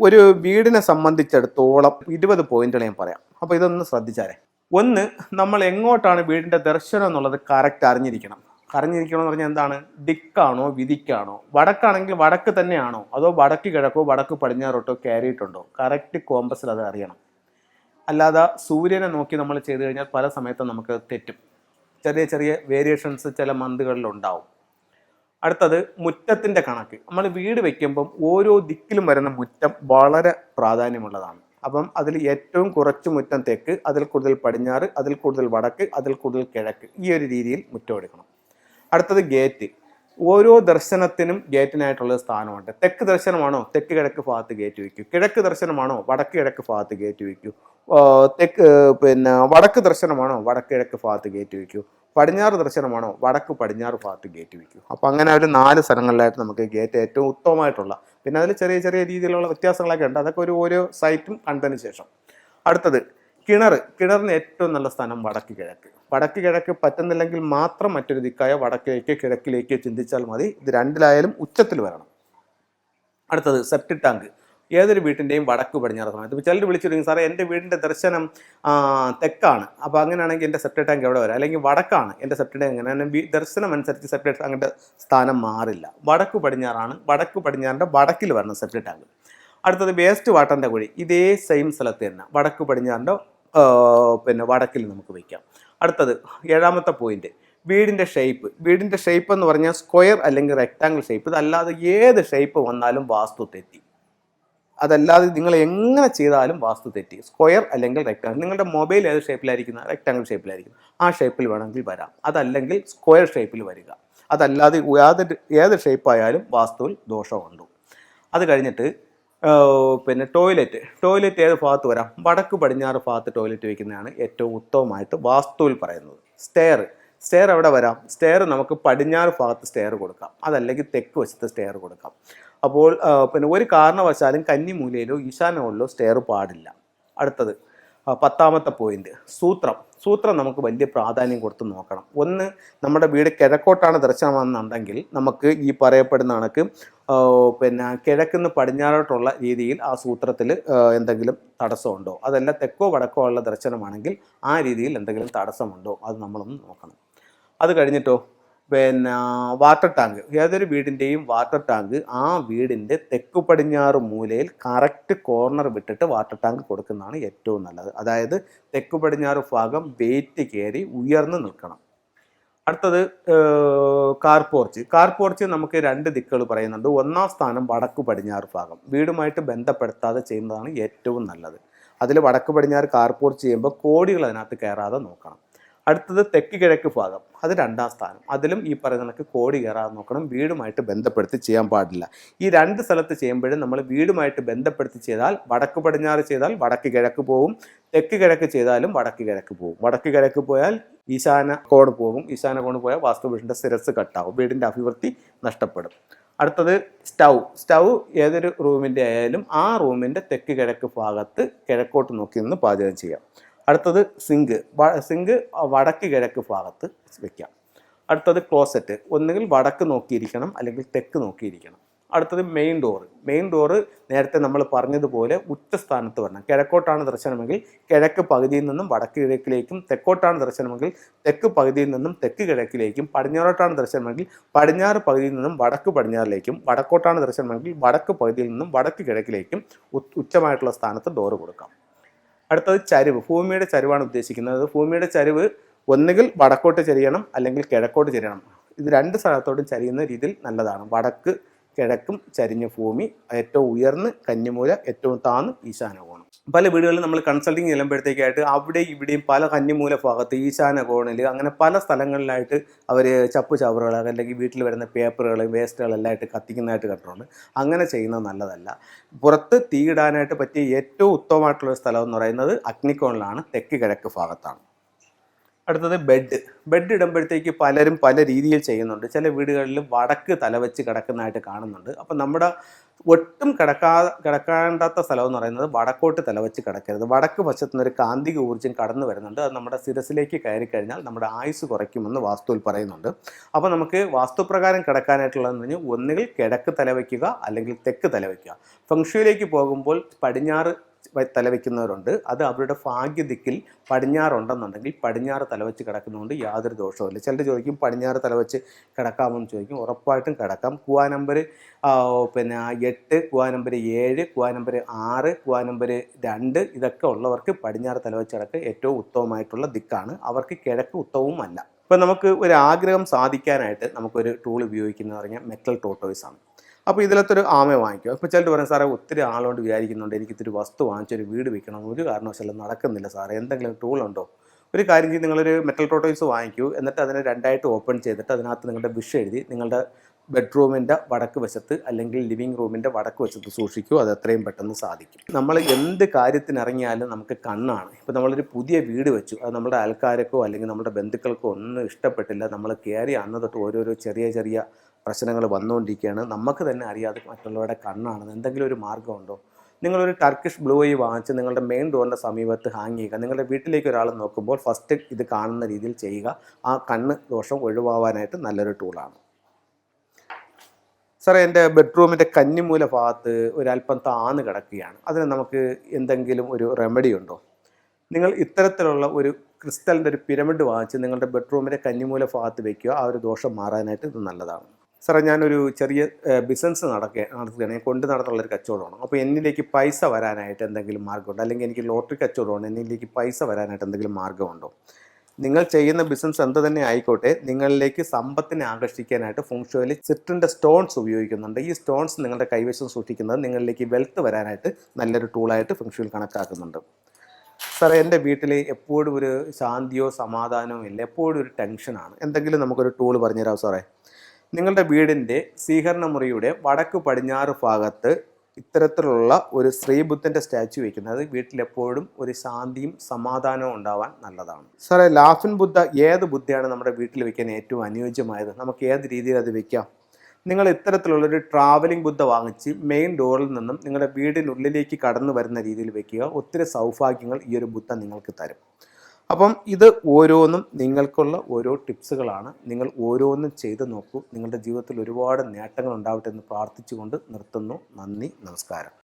ഒരു വീടിനെ സംബന്ധിച്ചിടത്തോളം ഇരുപത് പോയിന്റുകൾ ഞാൻ പറയാം. അപ്പോൾ ഇതൊന്ന് ശ്രദ്ധിച്ചാലേ. ഒന്ന് നമ്മൾ എങ്ങോട്ടാണ് വീടിന്റെ ദർശനം എന്നുള്ളത് കറക്റ്റ് അറിഞ്ഞിരിക്കണം. അറിഞ്ഞിരിക്കണം എന്ന് പറഞ്ഞാൽ എന്താണ്? ദിക്കാണോ വിധിക്കാണോ? വടക്കാണെങ്കിൽ വടക്ക് തന്നെയാണോ? അതോ വടക്ക് കിഴക്കോ വടക്ക് പടിഞ്ഞാറോട്ടോ കയറിയിട്ടുണ്ടോ? കറക്റ്റ് കോമ്പസിൽ അത് അറിയണം. അല്ലാതെ സൂര്യനെ നോക്കി നമ്മൾ ചെയ്തു കഴിഞ്ഞാൽ പല സമയത്തും നമുക്ക് തെറ്റും. ചെറിയ ചെറിയ വേരിയേഷൻസ് ചില മന്തുകളിൽ ഉണ്ടാവും. അടുത്തത് മുറ്റത്തിന്റെ കണക്ക്. നമ്മൾ വീട് വയ്ക്കുമ്പം ഓരോ ദിക്കിലും വരുന്ന മുറ്റം വളരെ പ്രാധാന്യമുള്ളതാണ്. അപ്പം അതിൽ ഏറ്റവും കുറച്ച് മുറ്റം തെക്ക് അതിൽ കൂടുതൽ പടിഞ്ഞാറ് അതിൽ കൂടുതൽ വടക്ക് അതിൽ കൂടുതൽ കിഴക്ക് ഈ ഒരു രീതിയിൽ മുറ്റം എടുക്കണം. അടുത്തത് ഗേറ്റ്. ഓരോ ദർശനത്തിനും ഗേറ്റിനായിട്ടുള്ള സ്ഥാനമുണ്ട്. തെക്ക് ദർശനമാണോ? തെക്ക് കിഴക്ക് ഭാഗത്ത് ഗേറ്റ് വയ്ക്കൂ. കിഴക്ക് ദർശനമാണോ? വടക്ക് കിഴക്ക് ഭാഗത്ത് ഗേറ്റ് വയ്ക്കൂ. തെക്ക് പിന്നെ വടക്ക് ദർശനമാണോ? വടക്ക് കിഴക്ക് ഭാഗത്ത് ഗേറ്റ് വയ്ക്കൂ. പടിഞ്ഞാറ് ദർശനമാണോ? വടക്ക് പടിഞ്ഞാറ് ഭാഗത്ത് ഗേറ്റ് വയ്ക്കൂ. അപ്പോൾ അങ്ങനെ ഒരു നാല് സ്ഥലങ്ങളിലായിട്ട് നമുക്ക് ഗേറ്റ് ഏറ്റവും ഉത്തമമായിട്ടുള്ള പിന്നെ അതിൽ ചെറിയ ചെറിയ രീതിയിലുള്ള വ്യത്യാസങ്ങളൊക്കെ ഉണ്ട്. അതൊക്കെ ഒരു ഓരോ സൈറ്റും കണ്ടതിന് ശേഷം. അടുത്തത് കിണർ കിണറിന് ഏറ്റവും നല്ല സ്ഥാനം വടക്ക് കിഴക്ക്. വടക്ക് കിഴക്ക് പറ്റുന്നില്ലെങ്കിൽ മാത്രം മറ്റൊരു ദിക്കായ വടക്കിലേക്ക് കിഴക്കിലേക്ക് ചിന്തിച്ചാൽ മതി. ഇത് രണ്ടിലായാലും ഉച്ചത്തിൽ വരണം. അടുത്തത് സെപ്റ്റിക് ടാങ്ക് ഏതൊരു വീട്ടിന്റെയും വടക്ക് പടിഞ്ഞാറ് സമയത്ത് ഇപ്പോൾ ചിലർ വിളിച്ചിരുന്നു സാറേ എന്റെ വീടിന്റെ ദർശനം തെക്കാണ്. അപ്പോൾ അങ്ങനെയാണെങ്കിൽ എന്റെ സെപ്റ്റിക് ടാങ്ക് എവിടെ വരാം? അല്ലെങ്കിൽ വടക്കാണ്. എന്റെ സെപ്റ്റിക് ടാങ്ക് അങ്ങനെ ദർശനം അനുസരിച്ച് സെപ്റ്റിക് ടാങ്കിന്റെ സ്ഥാനം മാറില്ല. വടക്ക് പടിഞ്ഞാറാണ്. വടക്ക് പടിഞ്ഞാറിന്റെ വടക്കിൽ വരണം സെപ്റ്റിക് ടാങ്ക് അടുത്തത് വേസ്റ്റ് വാട്ടറിന്റെ കുഴി. ഇതേ സെയിം സ്ഥലത്ത് തന്നെ. വടക്ക് പടിഞ്ഞാറിന്റെ പിന്നെ വടക്കിൽ നമുക്ക് വയ്ക്കാം അടുത്തത് ഏഴാമത്തെ പോയിന്റ് വീടിന്റെ ഷേപ്പ് വീടിന്റെ ഷേപ്പ് എന്ന് പറഞ്ഞാൽ സ്ക്വയർ അല്ലെങ്കിൽ റെക്റ്റാങ്കിൾ ഷേപ്പ് ഇതല്ലാതെ ഏത് ഷേപ്പ് വന്നാലും വാസ്തു തെറ്റി. അതല്ലാതെ നിങ്ങൾ എങ്ങനെ ചെയ്താലും വാസ്തു തെറ്റി. സ്ക്വയർ അല്ലെങ്കിൽ റെക്റ്റാങ്കിൾ നിങ്ങളുടെ മൊബൈൽ ഏത് ഷേപ്പിലായിരിക്കുന്ന റെക്റ്റാങ്കിൾ ഷേപ്പിലായിരിക്കും ആ ഷേപ്പിൽ വേണമെങ്കിൽ വരാം. അതല്ലെങ്കിൽ സ്ക്വയർ ഷേപ്പിൽ വരിക. അതല്ലാതെ യാതൊരു ഏത് ഷേപ്പായാലും വാസ്തുവിൽ ദോഷമുണ്ട്. അത് കഴിഞ്ഞിട്ട് പിന്നെ ടോയ്ലറ്റ് ടോയ്ലറ്റ് ഏത് ഭാഗത്ത് വരാം? വടക്ക് പടിഞ്ഞാറ് ഭാഗത്ത് ടോയ്ലറ്റ് വയ്ക്കുന്നതാണ് ഏറ്റവും ഉത്തമമായിട്ട് വാസ്തുവിൽ പറയുന്നത്. സ്റ്റെയർ സ്റ്റെയർ എവിടെ വരാം? സ്റ്റെയർ നമുക്ക് പടിഞ്ഞാറ് ഭാഗത്ത് സ്റ്റെയർ കൊടുക്കാം. അതല്ലെങ്കിൽ തെക്ക് വശത്ത് സ്റ്റെയർ കൊടുക്കാം. അപ്പോൾ പിന്നെ ഒരു കാരണവശാലും കന്നിമൂലയിലോ ഈശാനോളിലോ സ്റ്റെയർ പാടില്ല. അടുത്തത്. പത്താമത്തെ പോയിന്റ് സൂത്രം. സൂത്രം നമുക്ക് വലിയ പ്രാധാന്യം കൊടുത്ത് നോക്കണം. ഒന്ന് നമ്മുടെ വീട് കിഴക്കോട്ടാണ് ദർശനമാണെന്നുണ്ടെങ്കിൽ നമുക്ക് ഈ പറയപ്പെടുന്ന കണക്ക് പിന്നെ കിഴക്കുന്ന് പടിഞ്ഞാറോട്ടുള്ള രീതിയിൽ ആ സൂത്രത്തിൽ എന്തെങ്കിലും തടസ്സമുണ്ടോ? അതല്ല തെക്കോ വടക്കോ ഉള്ള ദർശനമാണെങ്കിൽ ആ രീതിയിൽ എന്തെങ്കിലും തടസ്സമുണ്ടോ? അത് നമ്മളൊന്ന് നോക്കണം. അത് കഴിഞ്ഞിട്ടോ? പിന്നെ വാട്ടർ ടാങ്ക് ഏതൊരു വീടിന്റെയും വാട്ടർ ടാങ്ക് ആ വീടിന്റെ തെക്കു പടിഞ്ഞാറ് മൂലയിൽ കറക്റ്റ് കോർണർ വിട്ടിട്ട് വാട്ടർ ടാങ്ക് കൊടുക്കുന്നതാണ് ഏറ്റവും നല്ലത്. അതായത് തെക്കു പടിഞ്ഞാറ് ഭാഗം വെയിറ്റ് കയറി ഉയർന്നു നിൽക്കണം. അടുത്തത് കാർ പോർച്ച് കാർ പോർച്ച് നമുക്ക് രണ്ട് ദിക്കുകൾ പറയുന്നുണ്ട്. ഒന്നാം സ്ഥാനം വടക്ക് പടിഞ്ഞാറ് ഭാഗം. വീടുമായിട്ട് ബന്ധപ്പെടുത്താതെ ചെയ്യുന്നതാണ് ഏറ്റവും നല്ലത്. അതിൽ വടക്ക് പടിഞ്ഞാറ് കാർ പോർച്ച് ചെയ്യുമ്പോൾ കോടികൾ അതിനകത്ത് കയറാതെ നോക്കണം. അടുത്തത് തെക്ക് കിഴക്ക് ഭാഗം. അത് രണ്ടാം സ്ഥാനം. അതിലും ഈ പറയുന്ന കണക്ക് കോടി കയറാതെ നോക്കണം. വീടുമായിട്ട് ബന്ധപ്പെടുത്തി ചെയ്യാൻ പാടില്ല. ഈ രണ്ട് സ്ഥലത്ത് ചെയ്യുമ്പോഴും നമ്മൾ വീടുമായിട്ട് ബന്ധപ്പെടുത്തി ചെയ്താൽ വടക്ക് പടിഞ്ഞാറ് ചെയ്താൽ വടക്ക് കിഴക്ക് പോവും. തെക്ക് കിഴക്ക് ചെയ്താലും വടക്ക് കിഴക്ക് പോകും വടക്ക് കിഴക്ക് പോയാൽ ഈശാന കോണ് പോകും. ഈശാന കോണ് പോയാൽ വാസ്തു ശിരസ് കട്ടാവും. വീടിന്റെ അഭിവൃദ്ധി നഷ്ടപ്പെടും. അടുത്തത് സ്റ്റൗ. സ്റ്റൗ ഏതൊരു റൂമിന്റെ ആയാലും ആ റൂമിന്റെ തെക്ക് കിഴക്ക് ഭാഗത്ത് കിഴക്കോട്ട് നോക്കി നിന്ന് പാചകം ചെയ്യാം. അടുത്തത് സിങ്ക്. സിങ്ക് വടക്ക് കിഴക്ക് ഭാഗത്ത് വെക്കാം. അടുത്തത് ക്ലോസറ്റ്. ഒന്നുകിൽ വടക്ക് നോക്കിയിരിക്കണം അല്ലെങ്കിൽ തെക്ക് നോക്കിയിരിക്കണം. അടുത്തത് മെയിൻ ഡോറ് മെയിൻ ഡോറ് നേരത്തെ നമ്മൾ പറഞ്ഞതുപോലെ ഉച്ചസ്ഥാനത്ത് വരണം. കിഴക്കോട്ടാണ് ദർശനമെങ്കിൽ കിഴക്ക് പകുതിയിൽ നിന്നും വടക്ക് കിഴക്കിലേക്കും തെക്കോട്ടാണ് ദർശനമെങ്കിൽ തെക്ക് പകുതിയിൽ നിന്നും തെക്ക് കിഴക്കിലേക്കും പടിഞ്ഞാറോട്ടാണ് ദർശനമെങ്കിൽ പടിഞ്ഞാറ് പകുതിയിൽ നിന്നും വടക്ക് പടിഞ്ഞാറിലേക്കും വടക്കോട്ടാണ് ദർശനമെങ്കിൽ വടക്ക് പകുതിയിൽ നിന്നും വടക്ക് കിഴക്കിലേക്കും ഉച്ചമായിട്ടുള്ള സ്ഥാനത്ത് ഡോറ് കൊടുക്കാം. അടുത്തത് ചരിവ്. ഭൂമിയുടെ ചരിവാണ് ഉദ്ദേശിക്കുന്നത്. ഭൂമിയുടെ ചരിവ് ഒന്നുകിൽ വടക്കോട്ട് ചരിയണം അല്ലെങ്കിൽ കിഴക്കോട്ട് ചരിയണം. ഇത് രണ്ട് സ്ഥലത്തോട്ടും ചരിയുന്ന രീതിയിൽ നല്ലതാണ്. വടക്ക് കിഴക്കും ചരിഞ്ഞ ഭൂമി ഏറ്റവും ഉയർന്ന് കന്നിമൂല ഏറ്റവും താന്ന് ഈശാന കോണം പല വീടുകളിലും നമ്മൾ കൺസൾട്ടിങ് ചെല്ലുമ്പോഴത്തേക്കായിട്ട് അവിടെ ഇവിടെയും പല കന്നിമൂല ഭാഗത്ത് ഈശാന കോണിൽ അങ്ങനെ പല സ്ഥലങ്ങളിലായിട്ട് അവർ ചപ്പ് ചവറുകൾ അല്ലെങ്കിൽ വീട്ടിൽ വരുന്ന പേപ്പറുകൾ വേസ്റ്റുകളെല്ലാം ആയിട്ട് കത്തിക്കുന്നതായിട്ട് കണ്ടിട്ടുണ്ട്. അങ്ങനെ ചെയ്യുന്നത് നല്ലതല്ല. പുറത്ത് തീയിടാനായിട്ട് പറ്റിയ ഏറ്റവും ഉത്തമമായിട്ടുള്ള സ്ഥലം എന്ന് പറയുന്നത് അഗ്നിക്കോണിലാണ് തെക്ക് കിഴക്ക് ഭാഗത്താണ്. അടുത്തത് ബെഡ് ബെഡ് ഇടുമ്പോഴത്തേക്ക് പലരും പല രീതിയിൽ ചെയ്യുന്നുണ്ട്. ചില വീടുകളിൽ വടക്ക് തലവെച്ച് കിടക്കുന്നതായിട്ട് കാണുന്നുണ്ട്. അപ്പം നമ്മുടെ ഒട്ടും കിടക്കാ കിടക്കാണ്ടാത്ത സ്ഥലം എന്ന് പറയുന്നത് വടക്കോട്ട് തലവെച്ച് കിടക്കരുത്. വടക്ക് വശത്തു ഒരു കാന്തിക ഊർജം കടന്നു വരുന്നുണ്ട്. അത് നമ്മുടെ ശിരസിലേക്ക് കയറി കഴിഞ്ഞാൽ നമ്മുടെ ആയുസ് കുറയ്ക്കുമെന്ന് വാസ്തുവിൽ പറയുന്നുണ്ട്. അപ്പോൾ നമുക്ക് വാസ്തുപ്രകാരം കിടക്കാനായിട്ടുള്ളതെന്ന് പറഞ്ഞാൽ ഒന്നുകിൽ കിഴക്ക് തലവയ്ക്കുക അല്ലെങ്കിൽ തെക്ക് തലവയ്ക്കുക. ഫംഗ്ഷയിലേക്ക് പോകുമ്പോൾ പടിഞ്ഞാറ് തലവെക്കുന്നവരുണ്ട്. അത് അവരുടെ ഭാഗ്യദിക്കിൽ പടിഞ്ഞാറുണ്ടെന്നുണ്ടെങ്കിൽ പടിഞ്ഞാറ് തലവെച്ച് കിടക്കുന്നതുകൊണ്ട് യാതൊരു ദോഷവുമില്ല. ചിലർ ചോദിക്കും പടിഞ്ഞാറ് തലവെച്ച് കിടക്കാമെന്ന് ചോദിക്കും. ഉറപ്പായിട്ടും കിടക്കാം. കുവാ നമ്പർ പിന്നെ എട്ട് കുവാ നമ്പർ ഏഴ് കുവാ നമ്പർ ആറ് കുവാ നമ്പർ രണ്ട് ഇതൊക്കെ ഉള്ളവർക്ക് പടിഞ്ഞാറ് തലവെച്ച് കിടക്കുക ഏറ്റവും ഉത്തമമായിട്ടുള്ള ദിക്കാണ്. അവർക്ക് കിഴക്ക് ഉത്തമവുമല്ല. ഇപ്പം നമുക്ക് ഒരു ആഗ്രഹം സാധിക്കാനായിട്ട് നമുക്കൊരു ടൂൾ ഉപയോഗിക്കുന്നത് പറഞ്ഞാൽ മെറ്റൽ ടോട്ടോയ്സ് ആണ്. അപ്പോൾ ഇതിലത്തെ ഒരു ആമ വാങ്ങിക്കും. ഇപ്പോൾ ചിലർ പറയും സാറേ ഒത്തിരി ആളുകൊണ്ട് വിചാരിക്കുന്നുണ്ട്. എനിക്ക് ഇത്തിരി വസ്തു വാങ്ങിച്ചൊരു വീട് വെക്കണം. ഒരു കാരണവശാലും നടക്കുന്നില്ല സാറേ. എന്തെങ്കിലും ടൂൾ ഉണ്ടോ? ഒരു കാര്യം ചെയ്ത് നിങ്ങളൊരു മെറ്റൽ പ്രോട്ടോയ്സ് വാങ്ങിക്കൂ. എന്നിട്ട് അതിനെ രണ്ടായിട്ട് ഓപ്പൺ ചെയ്തിട്ട് അതിനകത്ത് നിങ്ങളുടെ വിഷ് എഴുതി നിങ്ങളുടെ ബെഡ്റൂമിന്റെ വടക്ക് വശത്ത് അല്ലെങ്കിൽ ലിവിങ് റൂമിന്റെ വടക്ക് വശത്ത് സൂക്ഷിക്കൂ അത് എത്രയും പെട്ടെന്ന് സാധിക്കും. നമ്മൾ എന്ത് കാര്യത്തിനിറങ്ങിയാലും നമുക്ക് കണ്ണാണ്. ഇപ്പോൾ നമ്മളൊരു പുതിയ വീട് വെച്ചു. അത് നമ്മുടെ ആൾക്കാർക്കോ അല്ലെങ്കിൽ നമ്മുടെ ബന്ധുക്കൾക്കോ ഒന്നും ഇഷ്ടപ്പെട്ടില്ല. നമ്മൾ കയറി അന്ന് തൊട്ട് ഓരോരോ ചെറിയ ചെറിയ പ്രശ്നങ്ങൾ വന്നുകൊണ്ടിരിക്കുകയാണ്. നമുക്ക് തന്നെ അറിയാതെ മറ്റുള്ളവരുടെ കണ്ണാണ് എന്തെങ്കിലും ഒരു മാർഗമുണ്ടോ നിങ്ങളൊരു ടർക്കിഷ് ബ്ലൂ ഐ വാങ്ങിച്ച് നിങ്ങളുടെ മെയിൻ ഡോറിന്റെ സമീപത്ത് ഹാങ് ചെയ്യുക. നിങ്ങളുടെ വീട്ടിലേക്ക് ഒരാൾ നോക്കുമ്പോൾ ഫസ്റ്റ് ഇത് കാണുന്ന രീതിയിൽ ചെയ്യുക. ആ കണ്ണ് ദോഷം ഒഴിവാവാനായിട്ട് നല്ലൊരു ടൂളാണ് സാറേ എന്റെ ബെഡ്റൂമിന്റെ കന്നിമൂല ഭാഗത്ത് ഒരല്പം താന്ന് കിടക്കുകയാണ്. അതിന് നമുക്ക് എന്തെങ്കിലും ഒരു റെമഡി ഉണ്ടോ? നിങ്ങൾ ഇത്തരത്തിലുള്ള ഒരു ക്രിസ്റ്റലിന്റെ ഒരു പിരമിഡ് വാങ്ങിച്ച് നിങ്ങളുടെ ബെഡ്റൂമിന്റെ കന്നിമൂല ഭാഗത്ത് വയ്ക്കുക ആ ഒരു ദോഷം മാറാനായിട്ട് ഇത് നല്ലതാണ്. സാറേ ഞാനൊരു ചെറിയ ബിസിനസ് നടക്കുക നടത്തുകയാണ്. കൊണ്ട് നടത്തുള്ളൊരു കച്ചവടമാണ്. അപ്പോൾ എന്നിലേക്ക് പൈസ വരാനായിട്ട് എന്തെങ്കിലും മാർഗമുണ്ടോ? അല്ലെങ്കിൽ എനിക്ക് ലോട്ടറി കച്ചവടമാണ്. എന്നിലേക്ക് പൈസ വരാനായിട്ട് എന്തെങ്കിലും മാർഗമുണ്ടോ? നിങ്ങൾ ചെയ്യുന്ന ബിസിനസ് എന്ത് തന്നെ ആയിക്കോട്ടെ നിങ്ങളിലേക്ക് സമ്പത്തിനെ ആകർഷിക്കാനായിട്ട് ഫുങ്ഷോയിൽ സിട്രിന്റെ സ്റ്റോൺസ് ഉപയോഗിക്കുന്നുണ്ട്. ഈ സ്റ്റോൺസ് നിങ്ങളുടെ കൈവശം സൂക്ഷിക്കുന്നത് നിങ്ങളിലേക്ക് വെൽത്ത് വരാനായിട്ട് നല്ലൊരു ടൂളായിട്ട് ഫുങ്ഷോയിൽ കണക്കാക്കുന്നുണ്ട്. സാറേ എന്റെ വീട്ടിൽ എപ്പോഴും ഒരു ശാന്തിയോ സമാധാനമോ ഇല്ല. എപ്പോഴും ഒരു ടെൻഷനാണ് എന്തെങ്കിലും നമുക്കൊരു ടൂൾ പറഞ്ഞുതരാമോ സാറേ നിങ്ങളുടെ വീടിന്റെ സ്വീകരണ മുറിയുടെ വടക്ക് പടിഞ്ഞാറ് ഭാഗത്ത് ഇത്തരത്തിലുള്ള ഒരു ശ്രീബുദ്ധന്റെ സ്റ്റാച്യു വയ്ക്കുന്നത് വീട്ടിലെപ്പോഴും ഒരു ശാന്തിയും സമാധാനവും ഉണ്ടാവാൻ നല്ലതാണ്. സാറേ ലാഫിൻ ബുദ്ധ ഏത് ബുദ്ധയാണ് നമ്മുടെ വീട്ടിൽ വയ്ക്കാൻ ഏറ്റവും അനുയോജ്യമായത്? നമുക്ക് ഏത് രീതിയിൽ അത് വയ്ക്കാം? നിങ്ങൾ ഇത്തരത്തിലുള്ള ഒരു ട്രാവലിംഗ് ബുദ്ധ വാങ്ങിച്ച് മെയിൻ ഡോറിൽ നിന്നും നിങ്ങളുടെ വീടിനുള്ളിലേക്ക് കടന്നു വരുന്ന രീതിയിൽ വയ്ക്കുക. ഒത്തിരി സൗഭാഗ്യങ്ങൾ ഈ ഒരു ബുദ്ധ നിങ്ങൾക്ക് തരും. അപ്പം ഇത് ഓരോന്നും നിങ്ങൾക്കുള്ള ഓരോ ടിപ്സുകളാണ്. നിങ്ങൾ ഓരോന്നും ചെയ്ത് നോക്കൂ. നിങ്ങളുടെ ജീവിതത്തിൽ ഒരുപാട് നേട്ടങ്ങൾ ഉണ്ടാവട്ടെ എന്ന് പ്രാർത്ഥിച്ചുകൊണ്ട് നിർത്തുന്നു. നന്ദി നമസ്കാരം.